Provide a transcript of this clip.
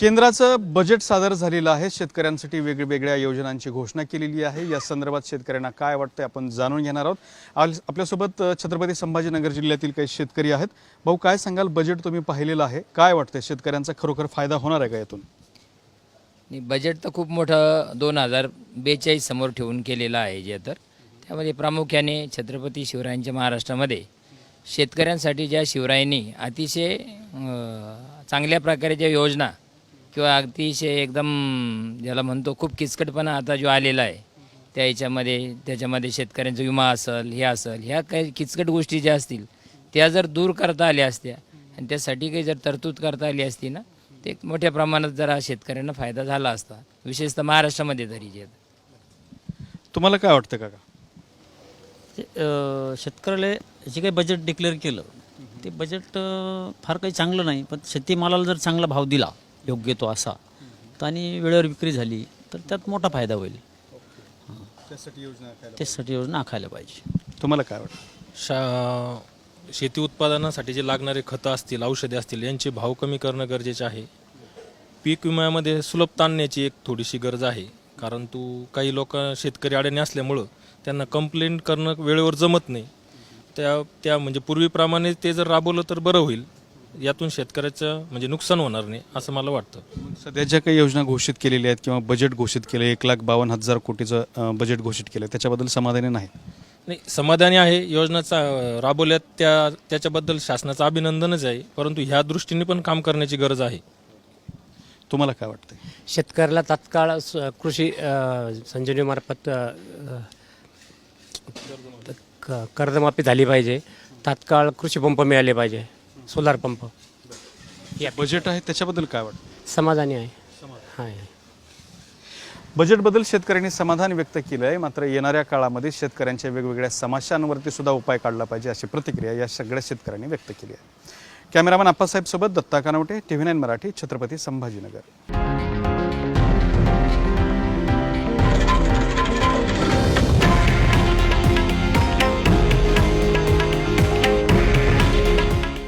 केंद्राचं बजेट सादर झालेलं आहे. शेतकऱ्यांसाठी वेगवेगळ्या योजनांची घोषणा केलेली आहे. या संदर्भात शेतकऱ्यांना काय वाटतंय आपण जाणून घेणार आहोत. आपल्यासोबत छत्रपती संभाजीनगर जिल्ह्यातील काही शेतकरी आहेत. भाऊ काय सांगाल? बजेट तुम्ही पाहिलेलं आहे. काय वाटतंय? शेतकऱ्यांचा खरोखर फायदा होणार आहे का यातून? आणि बजेट तर खूप मोठं दोन हजार बेचाळीस समोर ठेवून केलेलं आहे जे तर. त्यामध्ये प्रामुख्याने छत्रपती शिवरायांच्या महाराष्ट्रामध्ये शेतकऱ्यांसाठी ज्या शिवरायांनी अतिशय चांगल्या प्रकारे ज्या योजना किंवा अतिशय एकदम ज्याला म्हणतो खूप किचकटपणा आता जो आलेला आहे त्या याच्यामध्ये त्याच्यामध्ये शेतकऱ्यांचा विमा असेल हे असेल ह्या काही किचकट गोष्टी ज्या असतील त्या जर दूर करता आल्या असत्या आणि त्यासाठी काही जर तरतूद करता आली असती ना ते एक मोठ्या प्रमाणात जरा शेतकऱ्यांना फायदा झाला असता विशेषतः महाराष्ट्रामध्ये तरी जे. तुम्हाला काय वाटतं अ, शेतकऱ्याला जे काही बजेट डिक्लेअर केलं ते बजेट फार काही चांगलं नाही पण शेतीमालाला जर चांगला भाव दिला योग्य तो असा. तर आणि वेळेवर विक्री झाली तर त्यात मोठा फायदा होईल. त्यासाठी योजना आखायला पाहिजे. तुम्हाला काय वाटतं? शा शेती उत्पादनासाठी जे लागणारे खतं असतील औषधे असतील यांचे भाव कमी करणं गरजेचे आहे. पीक विम्यामध्ये सुलभता आणण्याची एक थोडीशी गरज आहे. कारण तू काही लोक शेतकरी अडणे असल्यामुळं त्यांना कंप्लेंट करणं वेळेवर जमत नाही. त्या त्या म्हणजे पूर्वीप्रमाणे ते जर राबवलं तर बरं होईल. यातून शेतकऱ्याचं म्हणजे नुकसान होणार नाही असं मला वाटतं. सध्या ज्या काही योजना घोषित केलेल्या आहेत किंवा बजेट घोषित केलं एक लाख बावन्न हजार कोटीचं अ, बजेट घोषित केलं त्याच्याबद्दल समाधानी नाही नाही समाधानी आहे. योजनाचा अं, राबवल्यात त्या त्याच्याबद्दल शासनाचं अभिनंदनच आहे परंतु ह्या दृष्टीने पण काम करण्याची गरज आहे. तुम्हाला काय वाटतंय? शेतकऱ्याला तात्काळ स- कृषी अ, संजीवनीमार्फत अ, अ, क- कर्जमाफी झाली पाहिजे. तात्काळ कृषी पंप मिळाले पाहिजे. Solar pump. बजेट आहे त्याच्याबद्दल काय वाटतं? समाधानी आहे. आहे बजेटबद्दल शेतकऱ्यांनी समाधान व्यक्त केलं आहे मात्र येणाऱ्या काळामध्ये शेतकऱ्यांच्या वेगवेगळ्या समस्यांवरती सुद्धा उपाय काढला पाहिजे अशी प्रतिक्रिया या सगळ्या शेतकऱ्यांनी व्यक्त केली आहे. कॅमेरामॅन आप्पासाहेब सोबत Datta Kanwate T V nine Marathi Chhatrapati Sambhajinagar.